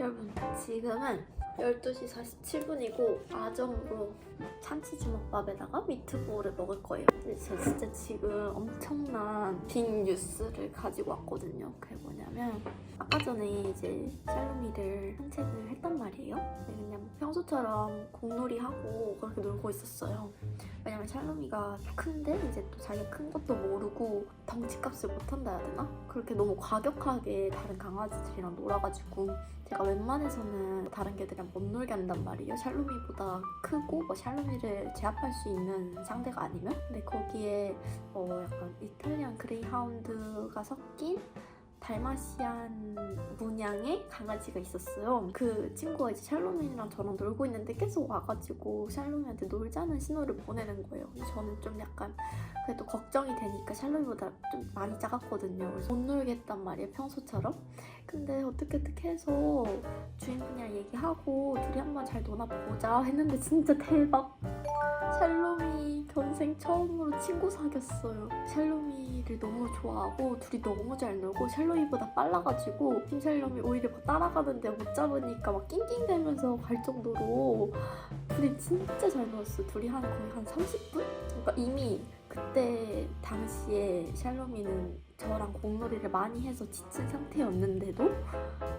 여러분 지금은 12시 47분이고 아점으로 참치주먹밥에다가 미트볼을 먹을 거예요. 제가 진짜 지금 엄청난 빅 뉴스를 가지고 왔거든요. 그게 뭐냐면 아까 전에 이제 샬롬이를 산책을 했단 말이에요. 근데 그냥 평소처럼 공놀이 하고 그렇게 놀고 있었어요. 왜냐면 샬롬이가 큰데 이제 또 자기 큰 것도 모르고 덩치값을 못한다 해야 되나? 그렇게 너무 과격하게 다른 강아지들이랑 놀아가지고 제가 웬만해서는 다른 개들이랑 못 놀게 한단 말이에요. 샬롬이보다 크고 뭐 샬롬이를 제압할 수 있는 상대가 아니면 근데 거기에 어 약간 이탈리안 그레이하운드가 섞인 달마시안 문양의 강아지가 있었어요. 그 친구가 이제 샬롬이랑 저랑 놀고 있는데 계속 와가지고 샬롬이한테 놀자는 신호를 보내는 거예요. 저는 좀 약간 그래도 걱정이 되니까 샬롬이보다 좀 많이 작았거든요. 그래서 못 놀겠단 말이에요, 평소처럼. 근데 어떻게 어떻게 해서 주인분이랑 얘기하고 둘이 한번 잘 노나 보자 했는데 진짜 대박. 샬롬이 견생 처음으로 친구 사귀었어요. 샬롬이를 너무 좋아하고 둘이 너무 잘 놀고 샬롬 이보다 빨라가지고 팀샬롬이 오히려 막 따라가는데 못 잡으니까 막 낑낑대면서 갈 정도로 둘이 진짜 잘 놀았어요. 둘이 한 거의 한 30분? 그러니까 이미 그때 당시에 샬롬이는 저랑 공놀이를 많이 해서 지친 상태였는데도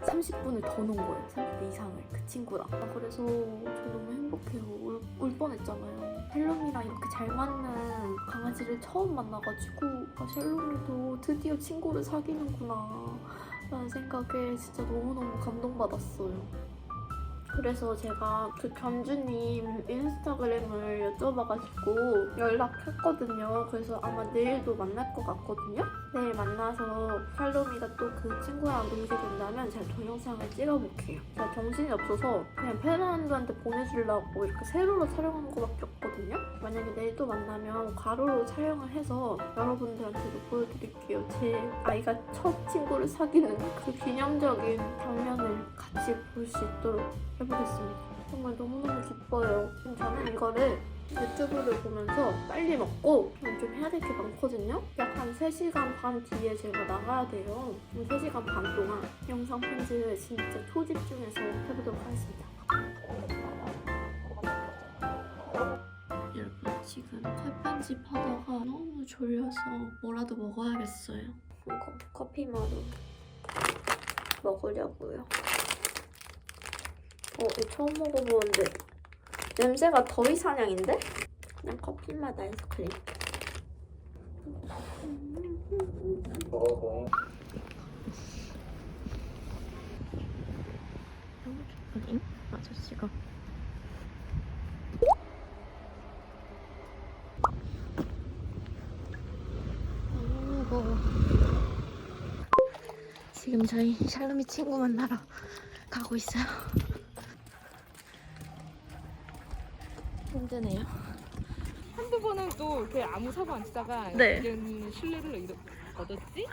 30분을 더논 거예요. 30분 이상을 그 친구랑. 아, 그래서 저 너무 행복해요. 울, 울 뻔했잖아요. 샬롬이랑 이렇게 잘 맞는 강아지를 처음 만나가지고 아, 샬롬이도 드디어 친구를 사귀는구나 라는 생각에 진짜 너무너무 감동받았어요. 그래서 제가 그 견주님 인스타그램을 여쭤봐가지고 연락했거든요. 그래서 아마 내일도 만날 것 같거든요. 내일 만나서 칼로미가 또 그 친구랑 놀게 된다면 제가 동영상을 찍어볼게요. 제가 정신이 없어서 그냥 페르난도한테 보내주려고 이렇게 세로로 촬영한 거밖에 없거든요. 만약에 내일 또 만나면 가로로 촬영을 해서 여러분들한테도 보여드릴게요. 제 아이가 첫 친구를 사귀는 그 기념적인 장면을 같이 볼 수 있도록 해보겠습니다. 정말 너무너무 기뻐요. 그럼 저는 이거를 유튜브를 보면서 빨리 먹고 좀 해야 될 게 많거든요. 약 한 3시간 반 뒤에 제가 나가야 돼요. 그럼 3시간 반 동안 영상 편집을 진짜 초집중해서 해보도록 하겠습니다. 여러분 지금 탈편집 하다가 너무 졸려서 뭐라도 먹어야겠어요. 커, 커피 마루 먹으려고요. 어, 이거 처음 먹어보는데 냄새가 더 이상향인데? 그냥 커피 맛 아이스크림. 지금 저희 샬롬이 친구 만나러 가고 있어요. 힘드네요. 한두 번은 또 이렇게 아무 사고 안 치다가 네. 이제는 신뢰를 얻었지?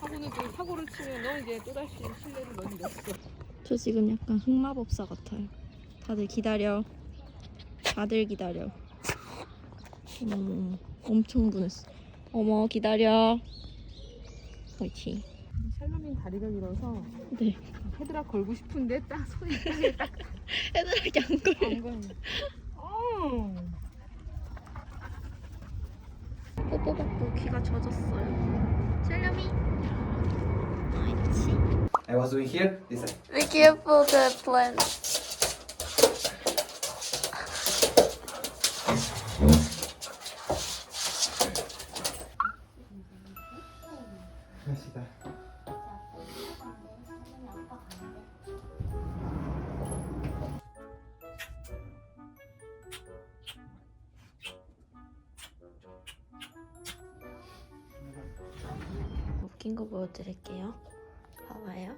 하고는 또 사고를 치면 너 이제 또다시 신뢰를 넌 잃었어. 저 지금 약간 흑마법사 같아요. 다들 기다려. 다들 기다려. 어머, 엄청 분했어. 어머, 기다려. 그렇지. 샬롬인 다리가 길어서 네. 헤드락 걸고 싶은데 딱 손이 땅에 딱 애들에게 안 걸려. 안 걸려. 받고 귀가 젖었어요. 셀렴이. 아이치. I was doing here. Listen. Be careful the plant. 보여드릴게요. 봐봐요.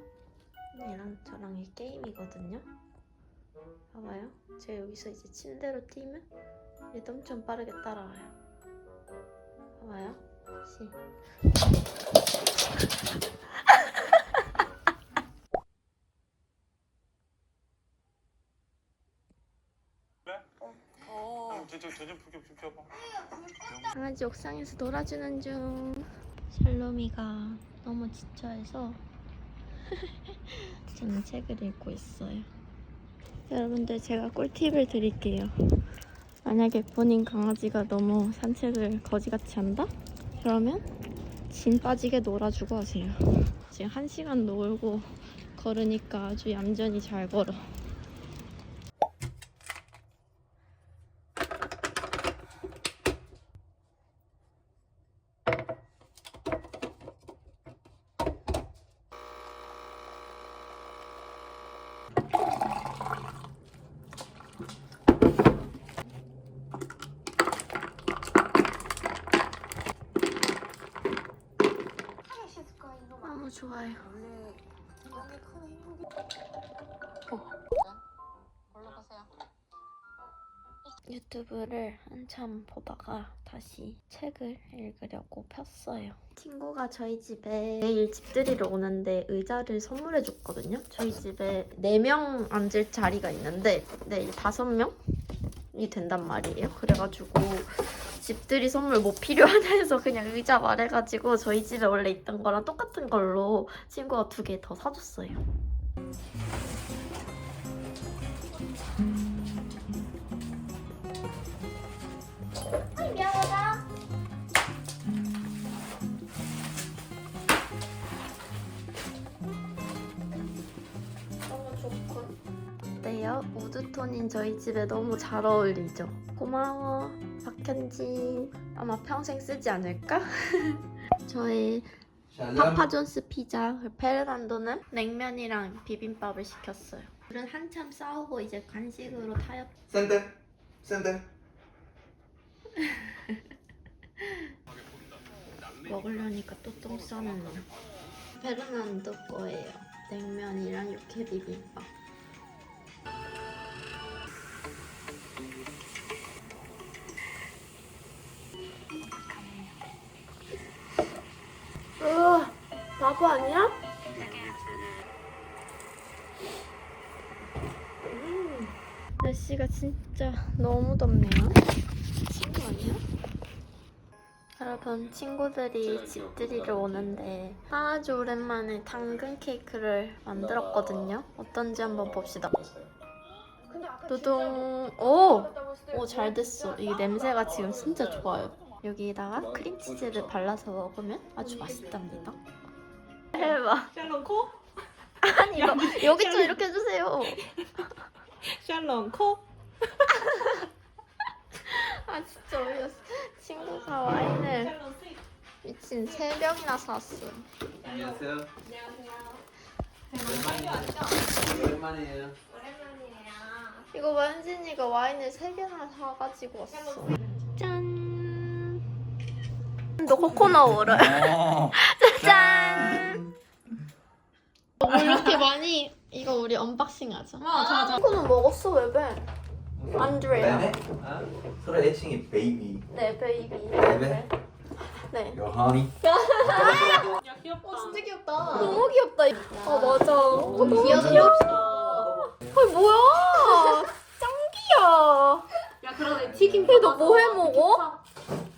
얘랑 저랑 이 게임이거든요. 봐봐요. 제가 여기서 이제 침대로 뛰면 얘도 엄청 빠르게 따라와요. 봐봐요. 시. 어. 펴, 좀 펴봐. 강아지 옥상에서 놀아주는 중. 샬롬이가 너무 지쳐해서 저는 책을 읽고 있어요. 여러분들 제가 꿀팁을 드릴게요. 만약에 본인 강아지가 너무 산책을 거지같이 한다? 그러면 진 빠지게 놀아주고 하세요. 지금 한 시간 놀고 걸으니까 아주 얌전히 잘 걸어. 유튜브를 한참 보다가 다시 책을 읽으려고 폈어요. 친구가 저희 집에 내일 집들이를 오는데 의자를 선물해 줬거든요. 저희 집에 4명 앉을 자리가 있는데 내일 5명 이 된단 말이에요. 그래가지고 집들이 선물 뭐 필요하냐 해서 그냥 의자 말해가지고 저희 집에 원래 있던 거랑 똑같은 걸로 친구가 두 개 더 사줬어요. 어때요? 우드톤인 저희 집에 너무 잘 어울리죠? 고마워, 박현진. 아마 평생 쓰지 않을까? 저의 Shalom. 파파존스 피자, 페르난도는 냉면이랑 비빔밥을 시켰어요. 둘은 한참 싸우고 이제 간식으로 타협. Center. Center. 먹으려니까 또 똥 싸는 놈. 페르난도 거예요. 냉면이랑 육회 비빔밥. 진짜 너무 덥네요. 친구 아니야? 여러분 친구들이 집들이를 오는데 아주 오랜만에 당근 케이크를 만들었거든요. 어떤지 한번 봅시다. 두둥 오! 오 잘 됐어. 이 냄새가 지금 진짜 좋아요. 여기에다가 크림치즈를 발라서 먹으면 아주 맛있답니다. 해봐. 샬롬 코? 아니 이거 여기 좀 이렇게 해주세요. 샬롬 코? 아 진짜 어이없어. 친구가 와인을 미친 세 병이나 사왔어. 안녕하세요. 오랜만이에요. 오랜만이에요. 이거 봐, 현진이가 와인을 세 개나 사가지고 왔어. 짠. 너 코코넛 워터. 어. 짠. 뭐 이렇게 많이 이거 우리 언박싱하자. 맞아 맞아 코코넛 먹었어 왜 배? 안드레아. 아, 서로 애칭이 베이비. 네 베이비. 베이비? 네. 여하니. 야 귀엽다 귀엽다. 너무 귀엽다. 아 맞아. 너무 귀여워. 아 뭐야? 짱 귀여워. 야 그러네 튀김 근데 너 뭐 해 먹어?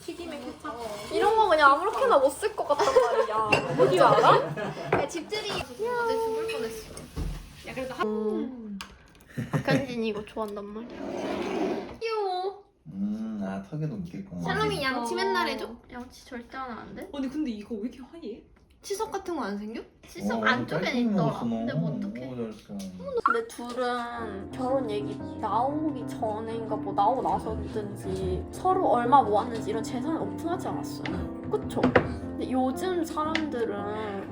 튀김에 케찹 이런 거 그냥 아무렇게나 못 쓸 것 같단 말이야. 뭔지 알아? 집들이 어제 죽을 뻔했어. 야 그래도 음. 박현진이 이거 좋아한단 말이야. 귀여워. 음, 아 턱에도 묻겠구나. 샬롬이 양치 맨날 해줘? 양치 절대 안 하는데? 아니 근데 이거 왜 이렇게 화이해? 치석 같은 거 안 생겨? 시석 어, 안쪽엔 깔끔히 있더라. 먹었어, 너. 근데 뭐 어떡해. 너무 잘했어. 근데 둘은 결혼 얘기 나오기 전에인가 뭐 나오고 나서든지 서로 얼마 모았는지 이런 재산을 오픈하지 않았어요. 그쵸? 근데 요즘 사람들은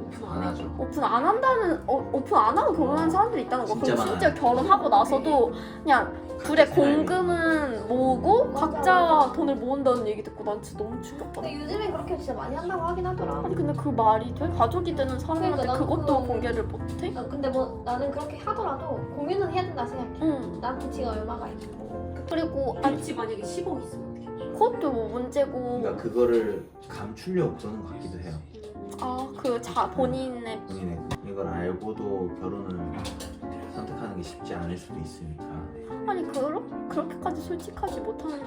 오픈 안 하죠. 오픈 안 한다는 어, 오픈 안 하고 결혼한 사람들이 있다는 거. 진짜 그럼 심지어 많아요. 결혼하고 나서도 그냥 둘의 공금은 모으고 각자 돈을 모은다는 얘기 듣고 난 진짜 너무 충격받아. 근데 요즘엔 그렇게 진짜 많이 한다고 하긴 하더라. 아니 근데 그 말이 돼? 가족이 되는 사람한테 그러니까 그것도 그거- 공개를 못해? 어, 근데 뭐 나는 그렇게 하더라도 공유는 해야 된다 생각해. 응. 나한테 지가 얼마가 있고. 그리고 아니 김치 만약에 10억 있으면 그것도 뭐 문제고 그러니까 그거를 감추려고 그러는 것 같기도 해요. 아 그 자 본인의 본인의 이걸 알고도 결혼을 선택하는 게 쉽지 않을 수도 있으니까. 아니 그러, 그렇게까지 솔직하지 못하는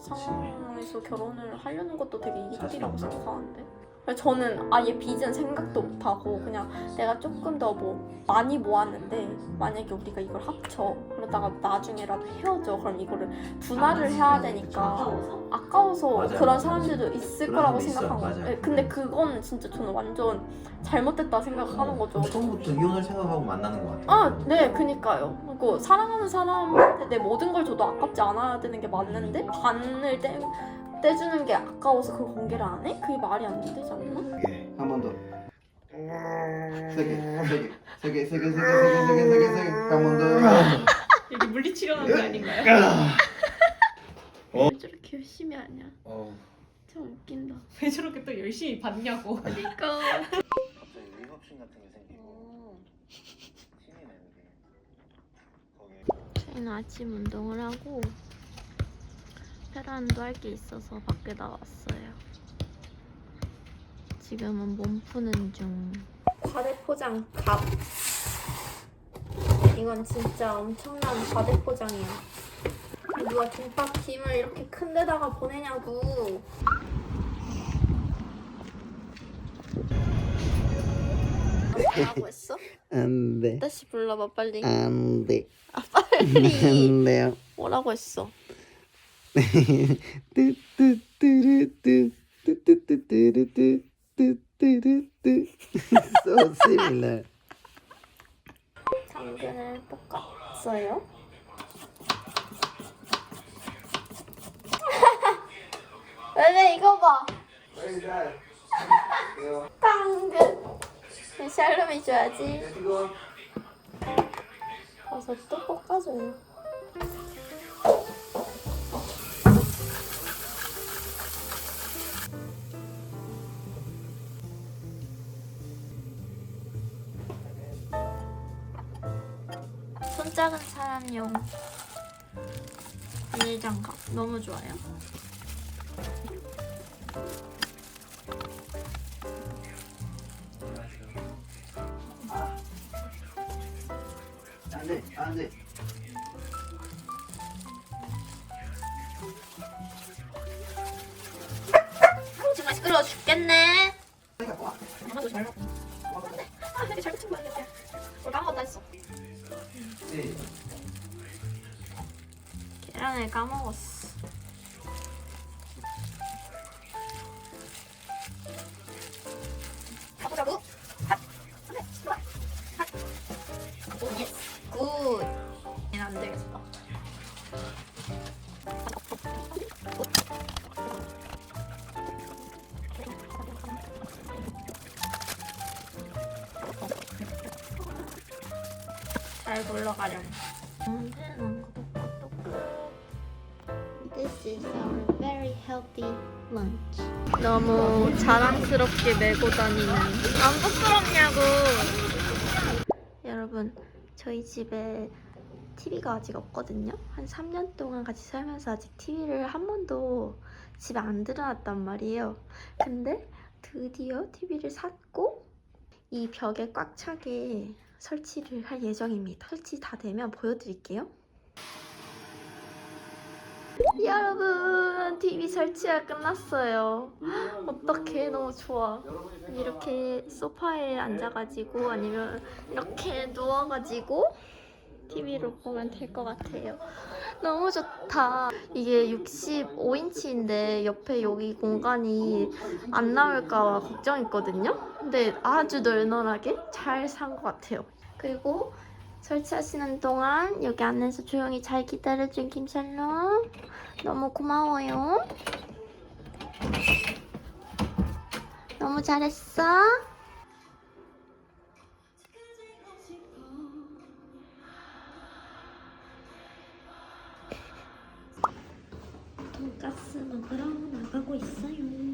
상황에서 결혼을 하려는 것도 되게 이기적이라고 자신 없나? 생각하는데 그래서 저는 아예 빚은 생각도 못하고 그냥 내가 조금 더 뭐 많이 모았는데 만약에 우리가 이걸 합쳐 그러다가 나중에라도 헤어져 그럼 이거를 분할을 해야 되니까 아까워서 맞아요. 그런 사람들도 있을 그런 거라고 있어요. 생각한 거예요. 맞아요. 예, 근데 그거는 진짜 저는 완전 잘못됐다 생각하는 거죠. 처음부터 이혼을 생각하고 만나는 것 같아요. 아, 네, 그니까요. 그리고 사랑하는 사람한테 내 모든 걸 줘도 아깝지 않아야 되는 게 맞는데 반을 떼, 떼주는 게 아까워서 그 관계를 안 해? 그게 말이 안 되지 않나? 한번 더. 세게, 세게, 세게, 세게, 세게, 세게, 세게, 세게, 세게. 한번 더. 여기 물리치료하는 거 아닌가요? 왜 저렇게 열심히 하냐? 어. 참 웃긴다. 왜 저렇게 또 열심히 봤냐고. 그러니까. 갑자기 리급신 같은 게 생기고 신이 나는 게 거기에 저희는 아침 운동을 하고 페란도 할 게 있어서 밖에 나왔어요. 지금은 몸 푸는 중. 과대 포장 갑. 이건 진짜 엄청난 과대 포장이야. 누가 김밥 김을 이렇게 큰 데다가 보내냐고. 뭐라고 했어? 안 돼. 다시 불러봐 빨리. 안 돼. 빨리. 안 돼요. 뭐라고 했어? 뚜뚜뚜루뚜 뚜뚜뚜뚜루뚜 뚜뚜루뚜 So similar. 당근을 볶았어요. 왜왜 이거 봐. 당근. 샬롬이 줘야지. 버섯도 볶아줘요. 작은 사람용 비닐장갑 너무 좋아요. 안 돼. 안 돼. 자랑스럽게 메고 다니는. 안 부끄럽냐고. 여러분, 저희 집에 TV가 아직 없거든요. 한 3년 동안 같이 살면서 아직 TV를 한 번도 집에 안 들여놨단 말이에요. 근데 드디어 TV를 샀고 이 벽에 꽉 차게 설치를 할 예정입니다. 설치 다 되면 보여드릴게요. 여러분, TV 설치가 끝났어요. 어떡해, 너무 좋아. 이렇게 소파에 앉아가지고 아니면 이렇게 누워가지고 TV를 보면 될 것 같아요. 너무 좋다. 이게 65인치인데 옆에 여기 공간이 안 나올까 걱정했거든요. 근데 아주 널널하게 잘 산 것 같아요. 그리고 설치하시는 동안 여기 안에서 조용히 잘 기다려준 김샬롬 너무 고마워요. 너무 잘했어. 돈가스 먹으러 나가고 있어요.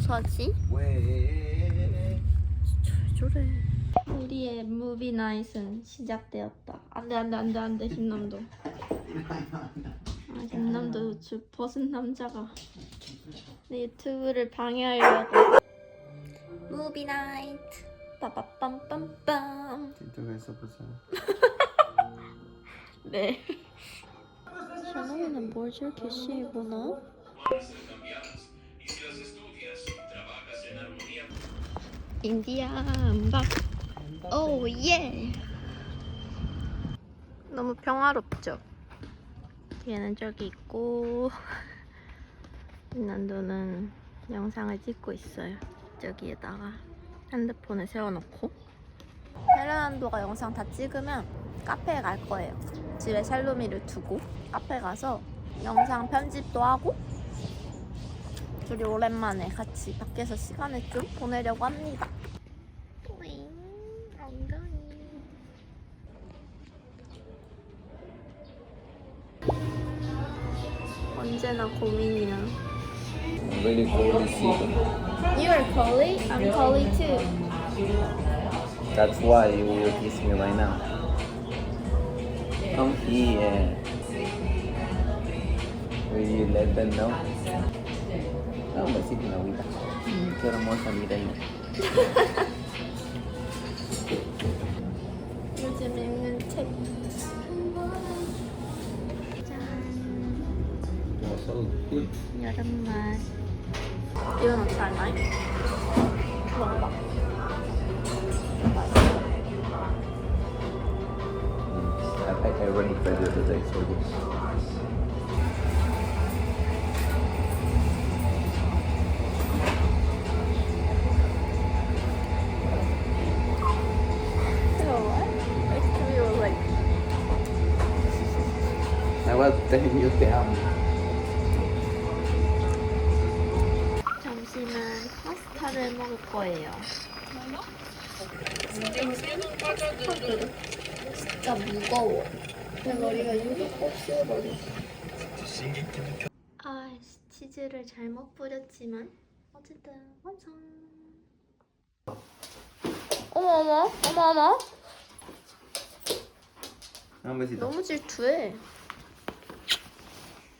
사지? 왜? 왜 저래? 우리의 무비 나잇은 시작되었다. 안돼 안돼 안돼 안돼 김남도. 아 김남도 주 벗은 남자가 내 유튜브를 방해하려고. 무비 나잇. 빠바빰빰빰. 틱톡에서 보자. 네. 샤넬은 뭘 저렇게 씌우구나? 인디안 밥. 오 예. 너무 평화롭죠. 얘는 저기 있고 난도는 영상을 찍고 있어요. 저기에다가 핸드폰을 세워놓고 페르난도가 영상 다 찍으면 카페에 갈 거예요. 집에 샬로미를 두고 카페 가서 영상 편집도 하고 둘이 오랜만에 같이 밖에서 시간을 좀 보내려고 합니다. 뿌잉, 엉덩이. 언제나 고민이야. Really cold season. You're Collie, I'm Collie too. That's why you will kiss me right now. Come here. Will you let them know? Ah, un besito en la agüita. Mm, Qué hermosa, mira ahí. 요즘 읽는 책. 짠. 여름맛. 이건 어떻게 알나요? 먹어봐. I, I, I already tried the other day, so yes. Telling you amo. 점심은 파스타를 먹을 거예요. 진짜 무거워. 내 머리가 유독 곱슬머리. 아, 치즈를 잘못 뿌렸지만 어쨌든 완성. 어머 어머 어머 어머. 너무 질투해.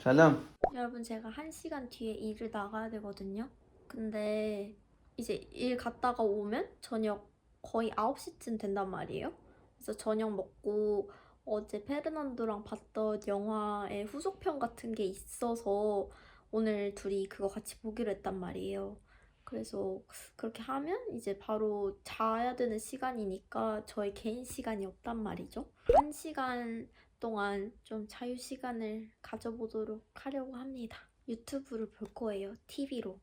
Shalom. 여러분 제가 한 시간 뒤에 일을 나가야 되거든요. 근데 이제 일 갔다가 오면 저녁 거의 9시쯤 된단 말이에요. 그래서 저녁 먹고 어제 페르난도랑 봤던 영화의 후속편 같은 게 있어서 오늘 둘이 그거 같이 보기로 했단 말이에요. 그래서 그렇게 하면 이제 바로 자야 되는 시간이니까 저의 개인 시간이 없단 말이죠. 한 시간 동안 좀 자유 시간을 가져보도록 하려고 합니다. 유튜브를 볼 거예요. TV로.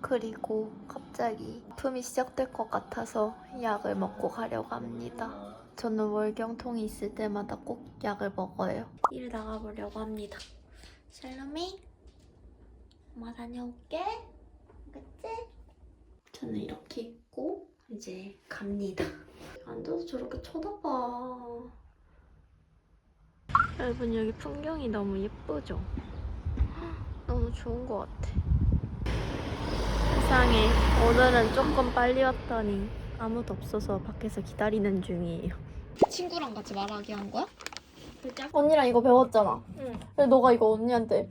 그리고 갑자기 아픔이 시작될 것 같아서 약을 먹고 가려고 합니다. 저는 월경통이 있을 때마다 꼭 약을 먹어요. 일 나가보려고 합니다. 샬롬이, 엄마 다녀올게. 알겠지? 저는 이렇게 입고 이제 갑니다. 앉아서 저렇게 쳐다봐. 여러분 여기 풍경이 너무 예쁘죠? 너무 좋은 것 같아. 세상에 오늘은 조금 빨리 왔더니 아무도 없어서 밖에서 기다리는 중이에요. 친구랑 같이 말하기 한 거야? 언니랑 이거 배웠잖아. 응. 근데 너가 이거 언니한테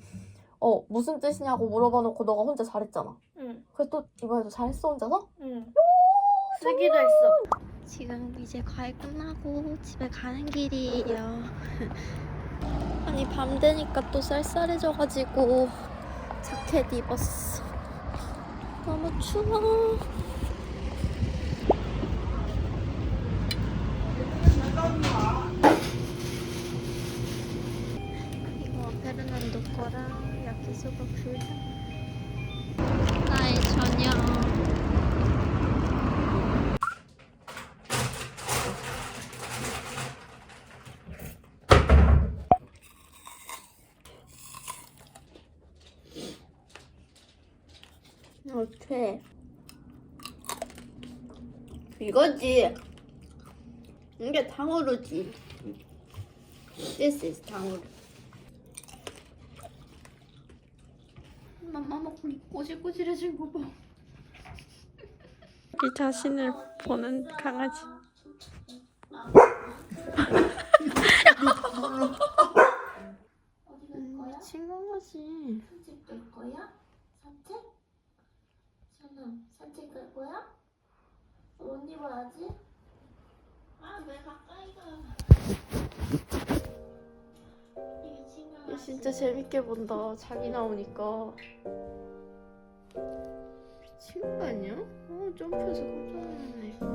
어 무슨 뜻이냐고 물어봐 놓고 너가 혼자 잘했잖아. 응. 그래서 또 이번에도 잘했어 혼자서? 응. 쓰기도 했어. 지금 이제 과외 끝나고 집에 가는 길이에요. 아니 밤 되니까 또 쌀쌀해져가지고 자켓 입었어. 너무 추워. 이거 페르난도 거랑 야키소바 둘 다. 나의 저녁. 어때? 이거지. 이게 탕후루지. This is 탕후루. 맘마 먹고 꼬질꼬질해진 거 봐. 이 자신을 보는 강아지. 미친 강아지. 산책 갈 거야? 옷 입어야지. 아, 왜 가까이 가? 이게 진짜 재밌게 본다. 자기 나오니까. 미친 거 아니야? 어, 점프해서 깜짝 놀랐네.